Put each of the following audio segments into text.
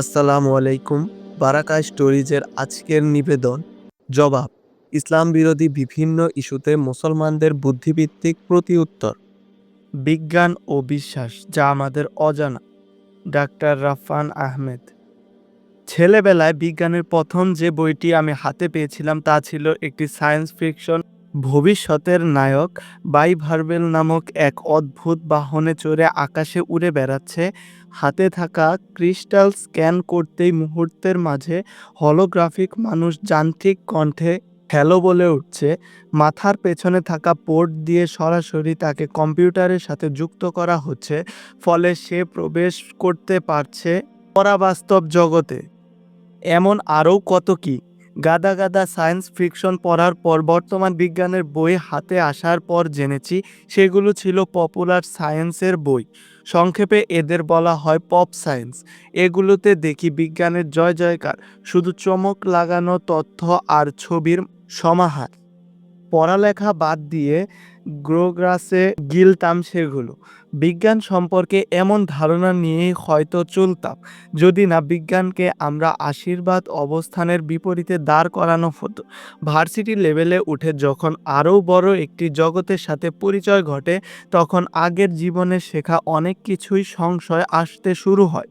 আসসালামু আলাইকুম বারাকা স্টোরিজের আজকের নিবেদন। জবাব, ইসলাম বিরোধী বিভিন্ন ইস্যুতে মুসলমানদের বুদ্ধিভিত্তিক প্রতি উত্তর বিজ্ঞান ও বিশ্বাস, যা আমাদের অজানা। ডাক্তার রাফান আহমেদ। ছেলেবেলায় বিজ্ঞানের প্রথম যে বইটি আমি হাতে পেয়েছিলাম তা ছিল একটি সায়েন্স ফিকশন। ভবিষ্যতের নায়ক বাই ভার্বেল নামক এক অদ্ভুত বাহনে চড়ে আকাশে উড়ে বেড়াচ্ছে হাতে থাকা ক্রিস্টাল স্ক্যান করতেই মুহূর্তের মাঝে হলোগ্রাফিক মানুষ যান্ত্রিক কণ্ঠে হ্যালো বলে উঠছে। মাথার পেছনে থাকা পোর্ট দিয়ে সরাসরি তাকে কম্পিউটারের সাথে যুক্ত করা হচ্ছে, ফলে সে প্রবেশ করতে পারছে পরাবাস্তব জগতে। এমন আরও কত কি? গাদা গাদা সায়েন্স ফিকশন পড়ার পর বর্তমান বিজ্ঞানের বই হাতে আসার পর জেনেছি, সেগুলো ছিল পপুলার সায়েন্সের বই। সংক্ষেপে এদের বলা হয় পপ সায়েন্স। এগুলোতে দেখি বিজ্ঞানের জয় জয়কার, শুধু চমক লাগানো তথ্য আর ছবির সমাহার। পড়ালেখা বাদ দিয়ে গ্রোগ্রাসে গিলতাম সেগুলো বিজ্ঞান সম্পর্কে এমন ধারণা নিয়েই হয়তো চলতাম, যদি না বিজ্ঞানকে আমরা আশীর্বাদ অবস্থানের বিপরীতে দাঁড় করানো হতো। ভার্সিটি লেভেলে উঠে যখন আরও বড় একটি জগতের সাথে পরিচয় ঘটে, তখন আগের জীবনে শেখা অনেক কিছুই সংশয় আসতে শুরু হয়।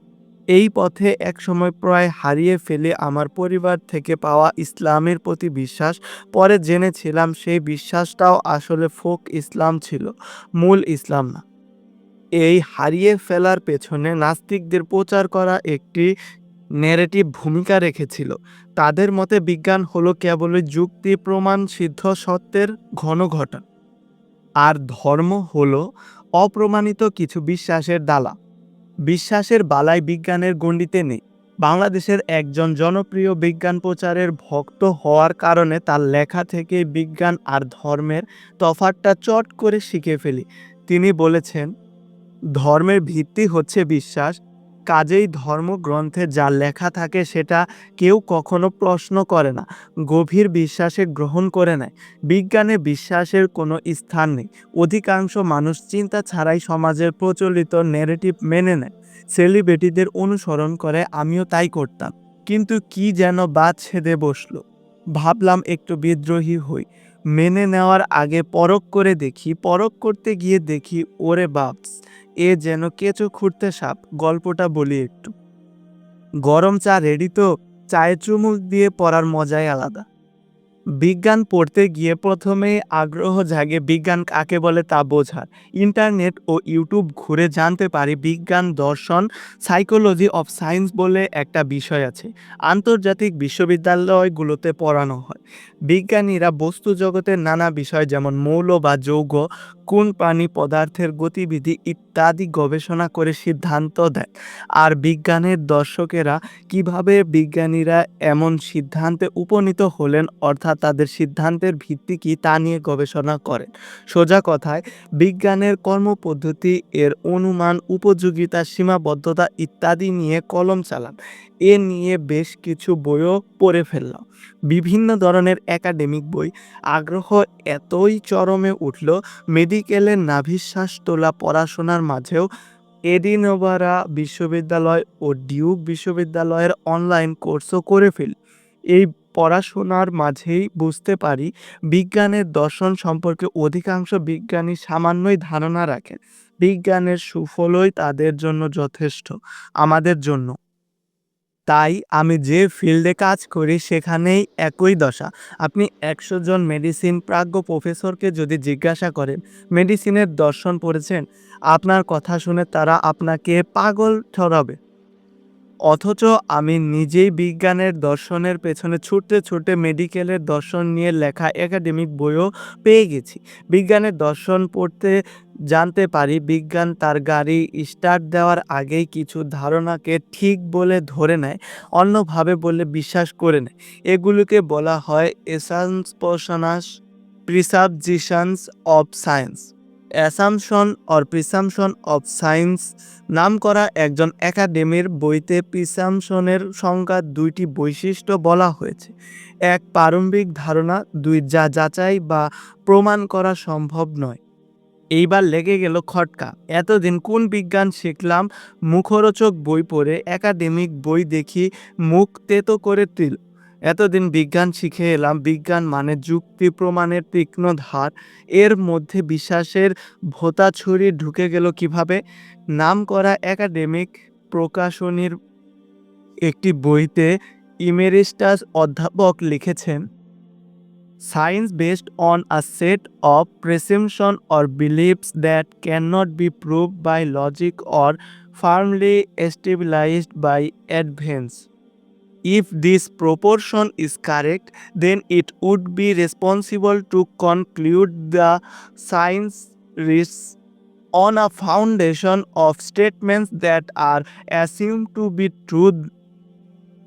এই পথে একসময় প্রায় হারিয়ে ফেলে আমার পরিবার থেকে পাওয়া ইসলামের প্রতি বিশ্বাস। পরে জেনেছিলাম সেই বিশ্বাসটাও আসলে ফোক ইসলাম ছিল, মূল ইসলাম না। এই হারিয়ে ফেলার পেছনে নাস্তিকদের প্রচার করা একটি ন্যারেটিভ ভূমিকা রেখেছিল। তাদের মতে বিজ্ঞান হলো কেবলই যুক্তি, প্রমাণ, সিদ্ধ সত্যের ঘন ঘটা আর ধর্ম হলো অপ্রমাণিত কিছু বিশ্বাসের ডালা বিশ্বাসের বালাই বিজ্ঞানের গণ্ডিতে নেই। বাংলাদেশের একজন জনপ্রিয় বিজ্ঞান প্রচারের ভক্ত হওয়ার কারণে তার লেখা থেকে বিজ্ঞান আর ধর্মের তফাতটা চট করে শিখে ফেলি। তিনি বলেছেন, ধর্মের ভিত্তি হচ্ছে বিশ্বাস কাজেই ধর্মগ্রন্থে যা লেখা থাকে সেটা কেউ কখনো প্রশ্ন করে না, গভীর বিশ্বাসে গ্রহণ করে নেয়। বিজ্ঞানে বিশ্বাসের কোনো স্থান নেই, অধিকাংশ মানুষ চিন্তা ছাড়াই সমাজের প্রচলিত ন্যারেটিভ মেনে নেয়। সেলিব্রিটিদের অনুসরণ করে, আমিও তাই করতাম। কিন্তু কি যেন বাদ ছেদে বসল। ভাবলাম একটু বিদ্রোহী হই। মেনে নেওয়ার আগে পরখ করে দেখি, পরখ করতে গিয়ে দেখি, ওরে বাপস! এ যেন কেঁচো খুঁড়তে সাপ, গল্পটা বলি একটু। গরম চা রেডি তো চায়ে চুমুক দিয়ে পড়ার মজাই আলাদা। বিজ্ঞান পড়তে গিয়ে প্রথমেই আগ্রহ জাগে বিজ্ঞান কাকে বলে তা বোঝার। ইন্টারনেট ও ইউটিউব ঘুরে জানতে পারি বিজ্ঞান, দর্শন সাইকোলজি অফ সায়েন্স বলে একটা বিষয় আছে। আন্তর্জাতিক বিশ্ববিদ্যালয়গুলোতে পড়ানো হয়। বিজ্ঞানীরা বস্তু জগতের নানা বিষয় যেমন মৌল বা যৌগ কোন প্রাণী পদার্থের গতিবিধি ইত্যাদি গবেষণা করে সিদ্ধান্ত দেয়? আর বিজ্ঞানের দর্শকেরা কীভাবে বিজ্ঞানীরা এমন সিদ্ধান্তে উপনীত হলেন অর্থাৎ তাদের সিদ্ধান্তের ভিত্তি কি তা নিয়ে গবেষণা করেন? সোজা কথায়, বিজ্ঞানের কর্মপদ্ধতি, এর অনুমান, উপযোগিতা, সীমাবদ্ধতা ইত্যাদি নিয়ে কলম চালান। এ নিয়ে বেশ কিছু বইও পড়ে ফেললাম। বিভিন্ন ধরনের একাডেমিক বই। আগ্রহ এতই চরমে উঠল মেডিকেলের নাভিশ্বাস তোলা পড়াশোনার মাঝেও এডিনোভারা বিশ্ববিদ্যালয় ও ডিউক বিশ্ববিদ্যালয়ের অনলাইন কোর্সও করে ফেল। এই পড়াশোনার মাঝেই বুঝতে পারি, বিজ্ঞানের দর্শন সম্পর্কে অধিকাংশ বিজ্ঞানী সামান্যই ধারণা রাখেন। বিজ্ঞানের সুফলই তাদের জন্য যথেষ্ট, আমাদের জন্য। তাই আমি যে ফিল্ডে কাজ করি সেখানেই একই দশা। আপনি একশো জন মেডিসিন প্রাজ্ঞ প্রফেসরকে যদি জিজ্ঞাসা করেন, মেডিসিনের দর্শন পড়েছেন? আপনার কথা শুনে তারা আপনাকে পাগল ঠরাবে। অথচ আমি নিজেই বিজ্ঞানের দর্শনের পেছনে ছুটতে ছুটে মেডিকেলের দর্শন নিয়ে লেখা একাডেমিক বইও পেয়ে গেছি। বিজ্ঞানের দর্শন পড়তে জানতে পারি, বিজ্ঞান তার গাড়ি স্টার্ট দেওয়ার আগেই কিছু ধারণাকে ঠিক বলে ধরে নেয়, অন্যভাবে বলে বিশ্বাস করে নেয়। এগুলোকে বলা হয় assumptions presuppositions of science. Assumption or presumption of science নাম করা একজন একাডেমির বইতে প্রিসামশনের সংজ্ঞা দুইটি বৈশিষ্ট্য বলা হয়েছে। এক, প্রারম্ভিক ধারণা, দুই, যা যাচাই বা প্রমাণ করা সম্ভব নয়। এইবার লেগে গেল খটকা। এতদিন কোন বিজ্ঞান শিখলাম? মুখরোচক বই পড়ে একাডেমিক বই দেখি মুখ তেতো করে তিল। এতদিন বিজ্ঞান শিখে এলাম, বিজ্ঞান মানে যুক্তি প্রমাণের তীক্ষ্ণ ধার এর মধ্যে বিশ্বাসের ভোতা ছড়িয়ে ঢুকে গেল কীভাবে? নাম করা একাডেমিক প্রকাশনীর একটি বইতে ইমেরিস্টাস অধ্যাপক লিখেছেন science based on a set of presumption or beliefs that can not be prove by logic or firmly established by advance If this proportion is correct, then it would be responsible to conclude the science rests on a foundation of statements that are assumed to be true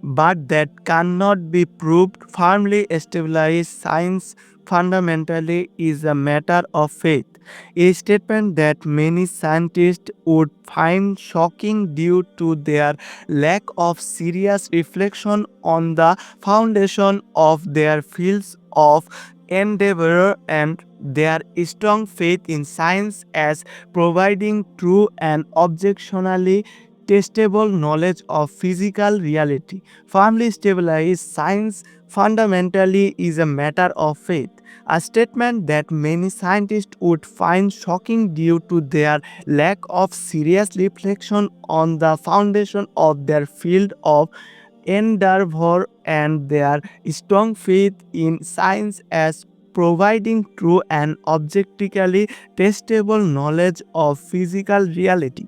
but that cannot be proved firmly established science fundamentally is a matter of faith a statement that many scientists would find shocking due to their lack of serious reflection on the foundation of their fields of endeavor and their strong faith in science as providing true and objectionally testable knowledge of physical reality. Firmly stabilized science fundamentally is a matter of faith, a statement that many scientists would find shocking due to their lack of serious reflection on the foundation of their field of endeavor and their strong faith in science as providing true and objectively testable knowledge of physical reality.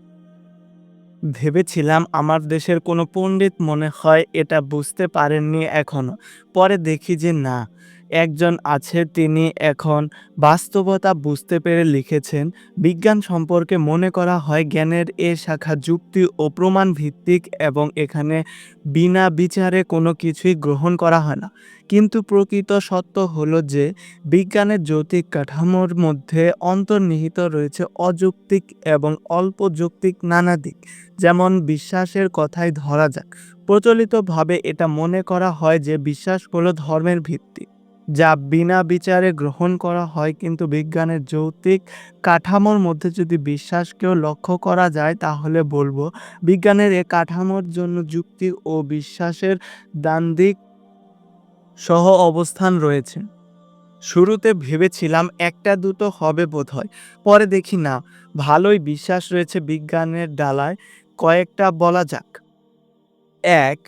ভেবেছিলাম আমার দেশের কোনো পণ্ডিত মনে হয় এটা বুঝতে পারেননি এখনও পরে দেখি যে না একজন আছে তিনি এখন বাস্তবতা বুঝতে পেরে লিখেছেন, বিজ্ঞান সম্পর্কে মনে করা হয় জ্ঞানের এ শাখা যুক্তি ও প্রমাণ ভিত্তিক এবং এখানে বিনা বিচারে কোনো কিছুই গ্রহণ করা হয় না। কিন্তু প্রকৃত সত্য হলো যে বিজ্ঞানের যৌতিক কাঠামোর মধ্যে অন্তর্নিহিত রয়েছে অযৌক্তিক এবং অল্প যৌক্তিক নানা দিক। যেমন বিশ্বাসের কথাই ধরা যাক। প্রচলিতভাবে এটা মনে করা হয় যে বিশ্বাস হলো ধর্মের ভিত্তি। যা বিনা বিচারে গ্রহণ করা হয় কিন্তু বিজ্ঞানের যৌক্তিক কাঠামোর মধ্যে যদি বিশ্বাসকেও লক্ষ্য করা যায়, তাহলে বলব বিজ্ঞানের এ কাঠামোর জন্য যুক্তি ও বিশ্বাসের দ্বান্দ্বিক সহ অবস্থান রয়েছে। শুরুতে ভেবেছিলাম একটা দুটো হবে বোধ হয় পরে দেখি না, ভালোই বিশ্বাস রয়েছে বিজ্ঞানের ডালায়, কয়েকটা বলা যাক। এক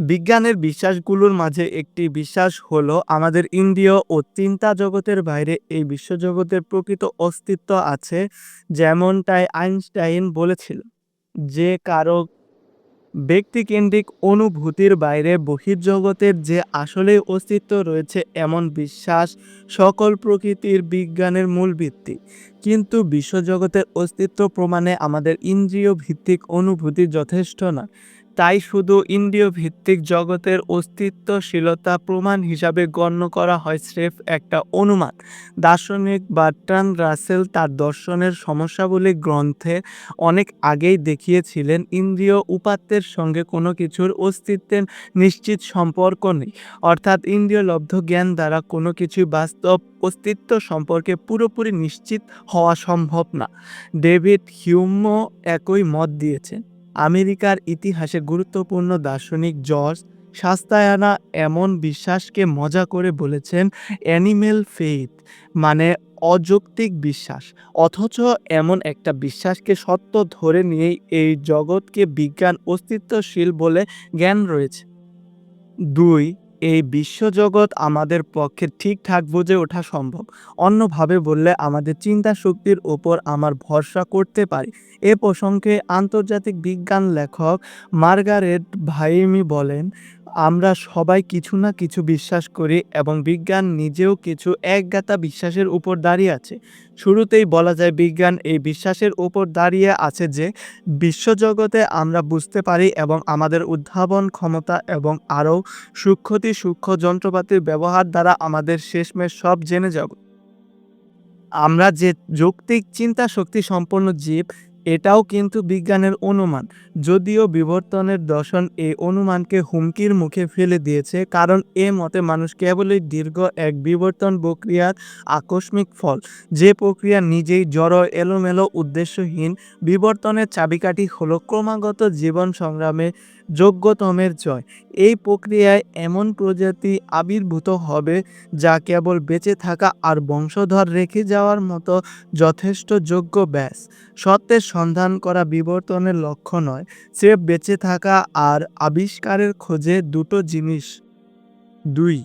বিজ্ঞানের বিশ্বাসগুলোর মাঝে একটি বিশ্বাস হলো আমাদের ইন্দ্রিয় ও চিন্তা জগতের বাইরে এই বিশ্বজগতের প্রকৃত অস্তিত্ব আছে যেমনটাই আইনস্টাইন বলেছিল। যে কারও ব্যক্তিকেন্দ্রিক অনুভূতির বাইরে বহির্জগতের যে আসলে অস্তিত্ব রয়েছে এমন বিশ্বাস সকল প্রকৃতির বিজ্ঞানের মূল ভিত্তি। কিন্তু বিশ্বজগতের অস্তিত্ব প্রমাণে আমাদের ইন্দ্রিয় ভিত্তিক অনুভূতি যথেষ্ট না তাই শুধু ইন্দ্রিয় ভিত্তিক জগতের অস্তিত্বশীলতা প্রমাণ হিসাবে গণ্য করা হয় স্রেফ একটা অনুমান। দার্শনিক বার্ট্রান রাসেল তার দর্শনের সমস্যাবলী গ্রন্থে অনেক আগেই দেখিয়েছিলেন, ইন্দ্রিয় উপাত্তের সঙ্গে কোনো কিছুর অস্তিত্বের নিশ্চিত সম্পর্ক নেই। অর্থাৎ ইন্দ্রিয় লব্ধ জ্ঞান দ্বারা কোনো কিছু বাস্তব অস্তিত্ব সম্পর্কে পুরোপুরি নিশ্চিত হওয়া সম্ভব না। ডেভিড হিউমও একই মত দিয়েছেন। আমেরিকার ইতিহাসে গুরুত্বপূর্ণ দার্শনিক জর্জ শাস্তায়ানা এমন বিশ্বাসকে মজা করে বলেছেন অ্যানিমেল ফেইথ মানে অযৌক্তিক বিশ্বাস। অথচ এমন একটা বিশ্বাসকে সত্য ধরে নিয়েই এই জগৎকে বিজ্ঞান অস্তিত্বশীল বলে জ্ঞান রয়েছে। দুই এই বিশ্বজগৎ আমাদের পক্ষে ঠিকঠাক বুঝে ওঠা সম্ভব। অন্যভাবে বললে, আমাদের চিন্তা শক্তির ওপর আমার ভরসা করতে পারি। এ প্রসঙ্গে আন্তর্জাতিক বিজ্ঞান লেখক মার্গারেট ভাইমি বলেন, আমরা সবাই কিছু না কিছু বিশ্বাস করি এবং বিজ্ঞান নিজেও কিছু একগাতা বিশ্বাসের উপর দাঁড়িয়ে আছে। শুরুতেই বলা যায় বিজ্ঞান এই বিশ্বাসের উপর দাঁড়িয়ে আছে যে, বিশ্বজগতে আমরা বুঝতে পারি এবং আমাদের উদ্ভাবন ক্ষমতা এবং আরও সূক্ষ্মতি সূক্ষ্ম যন্ত্রপাতির ব্যবহার দ্বারা আমাদের শেষমেশ সব জেনে যাব। আমরা যে যৌক্তিক চিন্তা শক্তি সম্পন্ন জীব এটাও কিন্তু বিজ্ঞানের অনুমান। যদিও বিবর্তনের দর্শন এই অনুমানকে হুমকির মুখে ফেলে দিয়েছে, কারণ এ মতে মানুষ কেবলই দীর্ঘ এক বিবর্তন প্রক্রিয়ার আকস্মিক ফল। যে প্রক্রিয়া নিজেই জড়, এলোমেলো, উদ্দেশ্যহীন, বিবর্তনের চাবিকাঠি হলো ক্রমাগত জীবন সংগ্রামে যোগ্যতমের জয়। এই প্রক্রিয়ায় এমন প্রজাতি আবির্ভূত হবে যা কেবল বেঁচে থাকা আর বংশধর রেখে যাওয়ার মতো যথেষ্ট যোগ্য ব্যাস। সত্যের সন্ধান করা বিবর্তনের লক্ষ্য নয় স্রেফ বেঁচে থাকা আর আবিষ্কারের খোঁজে দুটো জিনিস। দুই,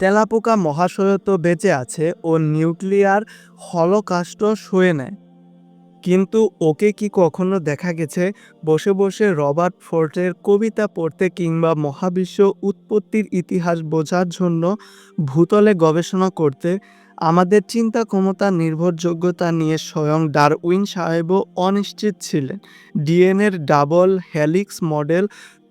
তেলাপোকা মহাশয়ত বেঁচে আছে ও নিউক্লিয়ার হলকাস্ট সয়ে নেয়। কিন্তু ওকে কি কখনো দেখা গেছে? বসে বসে রবার্ট ফোর্টের কবিতা পড়তে কিংবা মহাবিশ্ব উৎপত্তির ইতিহাস বোঝার জন্য ভূতলে গবেষণা করতে, আমাদের চিন্তা ক্ষমতা নির্ভরযোগ্যতা নিয়ে স্বয়ং ডারউইন সাহেবও অনিশ্চিত ছিলেন। ডিএনএর ডাবল হেলিক্স মডেল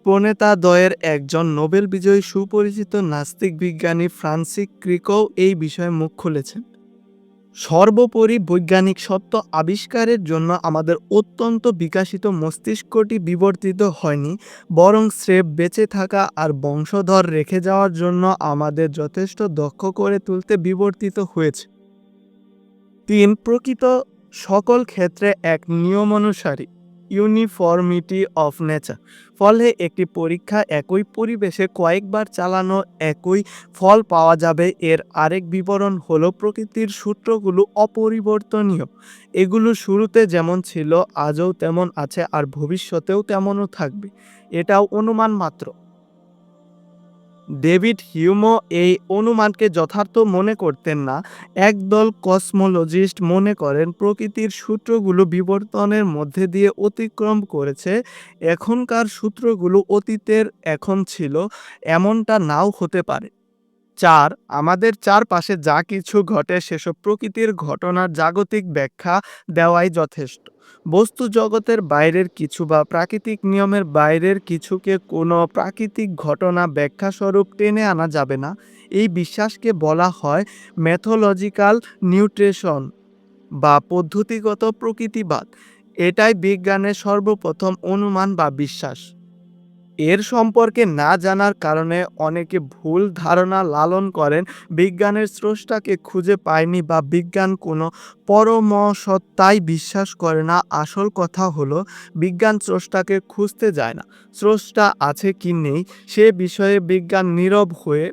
প্রণেতাদ্বয়ের একজন নোবেল বিজয়ী সুপরিচিত নাস্তিক বিজ্ঞানী ফ্রান্সিক ক্রিকও এই বিষয়ে মুখ খুলেছেন। সর্বোপরি বৈজ্ঞানিক সত্য আবিষ্কারের জন্য আমাদের অত্যন্ত বিকাশিত মস্তিষ্কটি বিবর্তিত হয়নি, বরং স্রেফ বেঁচে থাকা আর বংশধর রেখে যাওয়ার জন্য আমাদের যথেষ্ট দক্ষ করে তুলতে বিবর্তিত হয়েছে। তিন, প্রকৃত সকল ক্ষেত্রে এক নিয়মানুসারী ইউনিফর্মিটি অফ নেচার ফলে একটি পরীক্ষা একই পরিবেশে কয়েকবার চালানো একই ফল পাওয়া যাবে। এর আরেক বিবরণ হলো প্রকৃতির সূত্রগুলো অপরিবর্তনীয়। এগুলো শুরুতে যেমন ছিল, আজও তেমন আছে আর ভবিষ্যতেও তেমনও থাকবে। এটাও অনুমান মাত্র। ডেভিড হিউমো এই অনুমানকে যথার্থ মনে করতেন না। একদল কসমোলজিস্ট মনে করেন, প্রকৃতির সূত্রগুলো বিবর্তনের মধ্যে দিয়ে অতিক্রম করেছে। এখনকার সূত্রগুলো অতীতের, এখন ছিল। এমনটা নাও হতে পারে। চার, আমাদের চারপাশে যা কিছু ঘটে সেসব প্রকৃতির ঘটনার জাগতিক ব্যাখ্যা দেওয়াই যথেষ্ট। বস্তু জগতের বাইরের কিছু বা প্রাকৃতিক নিয়মের বাইরের কিছুকে কোনো প্রাকৃতিক ঘটনা ব্যাখ্যাস্বরূপ টেনে আনা যাবে না। এই বিশ্বাসকে বলা হয় ম্যাথোলজিক্যাল নিউট্রেশন বা পদ্ধতিগত প্রকৃতিবাদ। এটাই বিজ্ঞানের সর্বপ্রথম অনুমান বা বিশ্বাস। এর সম্পর্কে না জানার কারণে অনেকে ভুল ধারণা লালন করেন। বিজ্ঞানের স্রষ্টাকে খুঁজে পায়নি বা বিজ্ঞান কোনো পরম সত্তাই বিশ্বাস করে না। আসল কথা হলো, বিজ্ঞান স্রষ্টাকে খুঁজতে যায় না। স্রষ্টা আছে কি নেই, সে বিষয়ে বিজ্ঞান নীরব হয়ে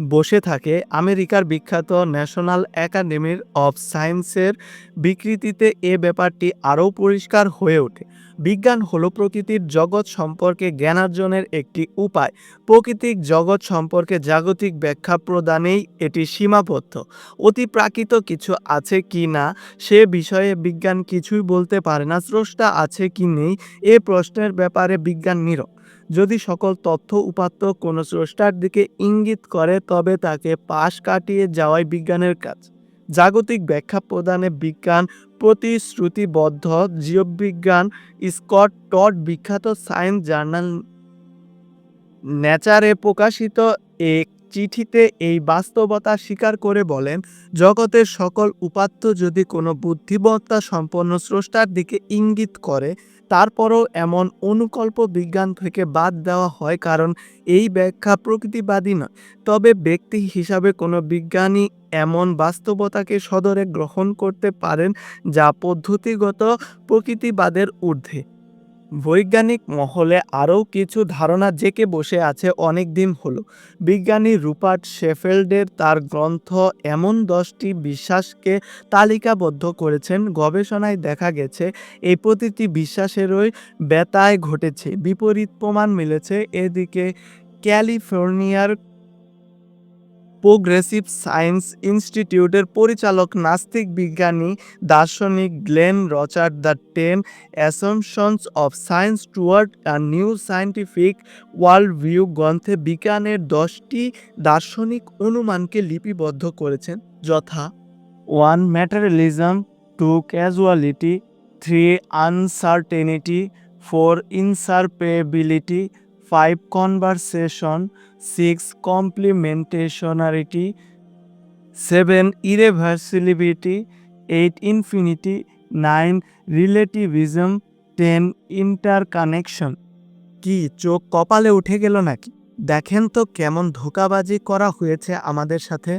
বসে থাকে। আমেরিকার বিখ্যাত ন্যাশনাল একাডেমির অফ সায়েন্সের বিকৃতিতে এ ব্যাপারটি আরও পরিষ্কার হয়ে ওঠে। বিজ্ঞান হলো প্রকৃতির জগৎ সম্পর্কে জ্ঞানার্জনের একটি উপায়। প্রকৃতিক জগৎ সম্পর্কে জাগতিক ব্যাখ্যা প্রদানেই এটি সীমাবদ্ধ। অতি প্রাকৃত কিছু আছে কি না, সে বিষয়ে বিজ্ঞান কিছুই বলতে পারে না, স্রষ্টা আছে কি নেই, এ প্রশ্নের ব্যাপারে বিজ্ঞান নীরব। যদি সকল তথ্য উপাত্ত কোনো স্রষ্টার দিকে ইঙ্গিত করে, তবে তাকে পাশ কাটিয়ে যাওয়াই বিজ্ঞানের কাজ। জাগতিক ব্যাখ্যা প্রদানে বিজ্ঞান প্রতিশ্রুতিবদ্ধ জীববিজ্ঞান স্কট টড বিখ্যাত সায়েন্স জার্নাল নেচারে প্রকাশিত এক চিঠিতে এই বাস্তবতা স্বীকার করে বলেন, জগতের সকল উপাত্ত যদি কোনো বুদ্ধিমত্তা সম্পন্ন স্রষ্টার দিকে ইঙ্গিত করে তারপরও এমন অনুকল্প বিজ্ঞান থেকে বাদ দেওয়া হয় কারণ এই ব্যাখ্যা প্রকৃতিবাদী নয়। তবে ব্যক্তি হিসাবে কোনো বিজ্ঞানী এমন বাস্তবতাকে সদরে গ্রহণ করতে পারেন যা পদ্ধতিগত প্রকৃতিবাদের ঊর্ধ্বে। বৈজ্ঞানিক মহলে আরও কিছু ধারণা জেকে বসে আছে অনেক দিন হলো। বিজ্ঞানী রুপার্ট শেফেল্ডের তার গ্রন্থ এমন দশটি বিশ্বাসকে তালিকাবদ্ধ করেছেন, গবেষণায় দেখা গেছে এই প্রতিটি বিশ্বাসেরই ব্যতায় ঘটেছে, বিপরীত প্রমাণ মিলেছে। এদিকে ক্যালিফোর্নিয়ার প্রোগ্রেসিভ সায়েন্স ইনস্টিটিউটের পরিচালক, নাস্তিক বিজ্ঞানী, দার্শনিক Glenn Borchardt the ten assumptions of science toward a new scientific world view গ্রন্থে বিজ্ঞানের দশটি দার্শনিক অনুমানকে লিপিবদ্ধ করেছেন। যথা, one, materialism, two, causality, three, uncertainty, four, inseparability, five, conservation six complementarity seven irreversibility eight infinity nine relativism ten interconnection কি, চোখ কপালে উঠে গেল নাকি? দেখেন তো কেমন ধোকাবাজি করা হয়েছে আমাদের সাথে।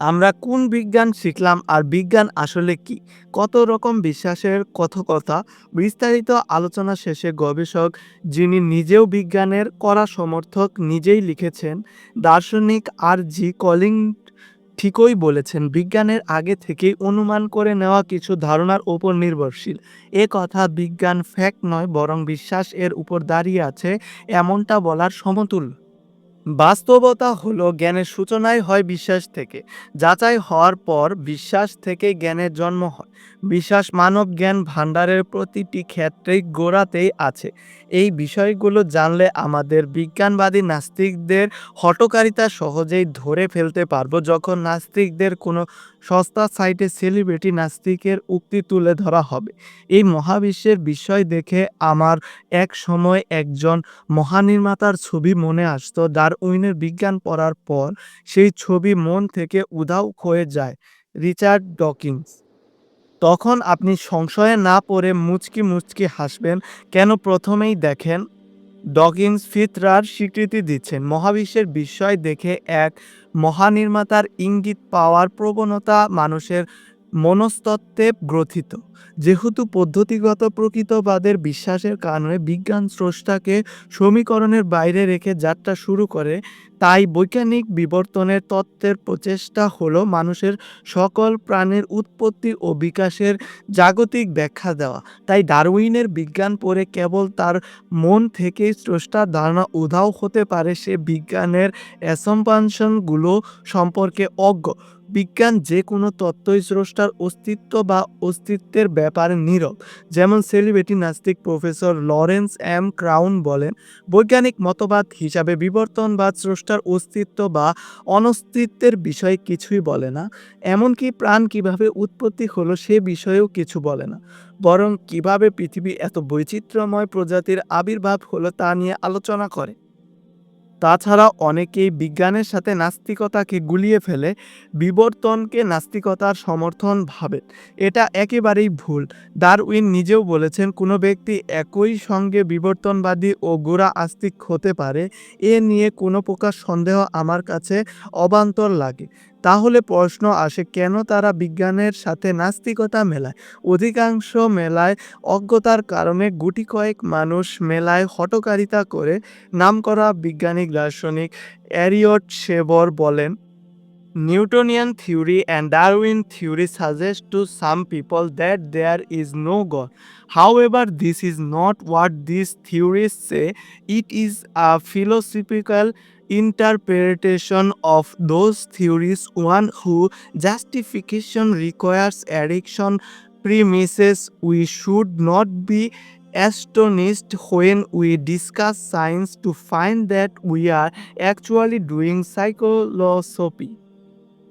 আমরা কোন বিজ্ঞান শিখলাম আর বিজ্ঞান আসলে কি? কত রকম বিশ্বাসের কথকতা? বিস্তারিত আলোচনা শেষে গবেষক যিনি নিজেও বিজ্ঞানের কড়া সমর্থক নিজেই লিখেছেন, দার্শনিক আর জি কলিং ঠিকই বলেছেন, বিজ্ঞানের আগে থেকেই অনুমান করে নেওয়া কিছু ধারণার ওপর নির্ভরশীল। এ কথা বিজ্ঞান ফ্যাক্ট নয়, বরং বিশ্বাস এর উপর দাঁড়িয়ে আছে, এমনটা বলার সমতুল্য। বাস্তবতা হলো জ্ঞানের সূচনাই হয় বিশ্বাস থেকে। যাচাই হওয়ার পর বিশ্বাস থেকে জ্ঞানের জন্ম হয়। বিশ্বাস মানব জ্ঞান ভাণ্ডারের প্রতিটি ক্ষেত্রেই গোড়াতেই আছে। এই বিষয়গুলো জানলে আমাদের বিজ্ঞানবাদী নাস্তিকদের হটকারিতা সহজেই ধরে ফেলতে পারব। যখন নাস্তিকদের কোনো সস্তা সাইটে সেলিব্রিটি নাস্তিকের উক্তি তুলে ধরা হবে। এই মহাবিশ্বের বিষয় দেখে আমার এক সময় একজন মহানির্মাতার ছবি মনে আসতো, ডারউইনের বিজ্ঞান পড়ার পর সেই ছবি মন থেকে উধাও হয়ে যায়, রিচার্ড ডকিংস তখন আপনি সংশয়ে না পড়ে মুচকি মুচকি হাসবেন, কেন প্রথমেই দেখেন ডকিন্স ফিতরার স্বীকৃতি দিচ্ছেন। মহাবিশ্বের বিস্ময় দেখে এক মহানির্মাতার ইঙ্গিত পাওয়ার প্রবণতা মানুষের মনস্তত্ত্বে গ্রথিত। যেহেতু পদ্ধতিগত প্রকৃতবাদের বিশ্বাসের কারণে বিজ্ঞান স্রষ্টাকে সমীকরণের বাইরে রেখে যাত্রা শুরু করে, তাই বৈজ্ঞানিক বিবর্তনের তত্ত্বের প্রচেষ্টা হলো মানুষের সকল প্রাণের উৎপত্তি ও বিকাশের জাগতিক ব্যাখ্যা দেওয়া। তাই ডারউইনের বিজ্ঞান পড়ে কেবল তার মন থেকেই স্রষ্টার ধারণা উধাও হতে পারে, সে বিজ্ঞানের অ্যাসম্পানশনগুলো সম্পর্কে অজ্ঞ। বিজ্ঞান যে কোনো তত্ত্বই স্রষ্টার অস্তিত্ব বা অস্তিত্বের ব্যাপারে নীরব। যেমন সেলিব্রিটি নাস্তিক প্রফেসর লরেন্স এম ক্রাউন বলেন, বৈজ্ঞানিক মতবাদ হিসাবে বিবর্তনবাদ স্রষ্টার অস্তিত্ব বা অনস্তিত্বের বিষয়ে কিছুই বলে না। এমনকি প্রাণ কীভাবে উৎপত্তি হলো সে বিষয়েও কিছু বলে না। বরং কীভাবে পৃথিবী এত বৈচিত্র্যময় প্রজাতির আবির্ভাব হলো তা নিয়ে আলোচনা করে। তাছাড়া অনেকেই বিজ্ঞানের সাথে নাস্তিকতাকে গুলিয়ে ফেলে বিবর্তনকে নাস্তিকতার সমর্থন ভাবে। এটা একেবারেই ভুল। ডারউইন নিজেও বলেছেন, কোনো ব্যক্তি একই সঙ্গে বিবর্তনবাদী ও গোড়া আস্তিক হতে পারে, এ নিয়ে কোনো প্রকার সন্দেহ আমার কাছে অবান্তর লাগে। তাহলে প্রশ্ন আসে, কেন তারা বিজ্ঞানের সাথে নাস্তিকতা মেলায়? অধিকাংশ মেলায় অজ্ঞতার কারণে গুটি কয়েক মানুষ মেলায় হটকারিতা করে নামকরা বিজ্ঞানিক দার্শনিক অ্যারিয়ট শেবর বলেন, Newtonian theory and Darwin theory suggest to some people that there is no God. How this is not what this theories say. It is a philosophical interpretation of those theories, one who justification requires addiction premises. We should not be astonished when we discuss science to find that we are actually doing psychology.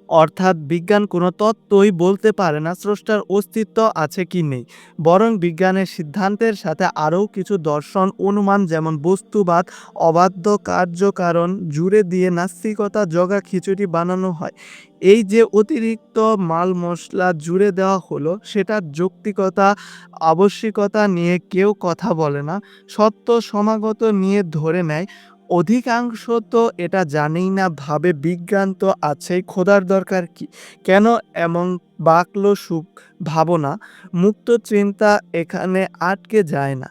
অর্থাৎ বিজ্ঞান কোনো তত্ত্বই বলতে পারে না স্রষ্টার অস্তিত্ব আছে কি নেই। বরং বিজ্ঞানের সিদ্ধান্তের সাথে আরও কিছু দর্শন, অনুমান যেমন বস্তুবাদ, অবাধ্য কার্যকারণ জুড়ে দিয়ে নাস্তিকতা জগা খিচুড়ি বানানো হয়। এই যে অতিরিক্ত মাল মশলা জুড়ে দেওয়া হলো সেটার যৌক্তিকতা, আবশ্যিকতা নিয়ে কেউ কথা বলে না, সত্য সমাগত নিয়ে ধরে নেয় অধিকাংশ তো এটা জানেই না, ভাবে বিজ্ঞান তো আছেই খোদার দরকার কি? কেন এমন বাকল সুখ ভাবনা মুক্ত চিন্তা এখানে আটকে যায় না।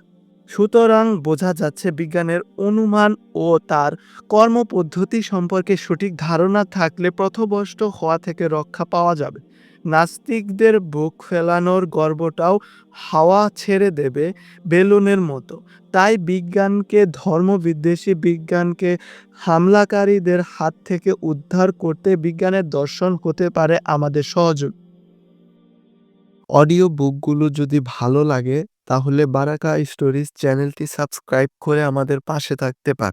সুতরাং বোঝা যাচ্ছে বিজ্ঞানের অনুমান ও তার কর্মপদ্ধতি সম্পর্কে সঠিক ধারণা থাকলে প্রথবষ্ট হওয়া থেকে রক্ষা পাওয়া যাবে। নাস্তিকদের বুক ফেলানোর গর্বটাও হাওয়া ছেড়ে দেবে বেলুনের মতো। তাই বিজ্ঞানকে ধর্মবিদ্বেষী বিজ্ঞানকে, হামলাকারীদের হাত থেকে উদ্ধার করতে বিজ্ঞানের দর্শন হতে পারে আমাদের সহযোগ অডিও বুকগুলো যদি ভালো লাগে, তাহলে বারাকা স্টোরিজ চ্যানেলটি সাবস্ক্রাইব করে আমাদের পাশে থাকতে পার।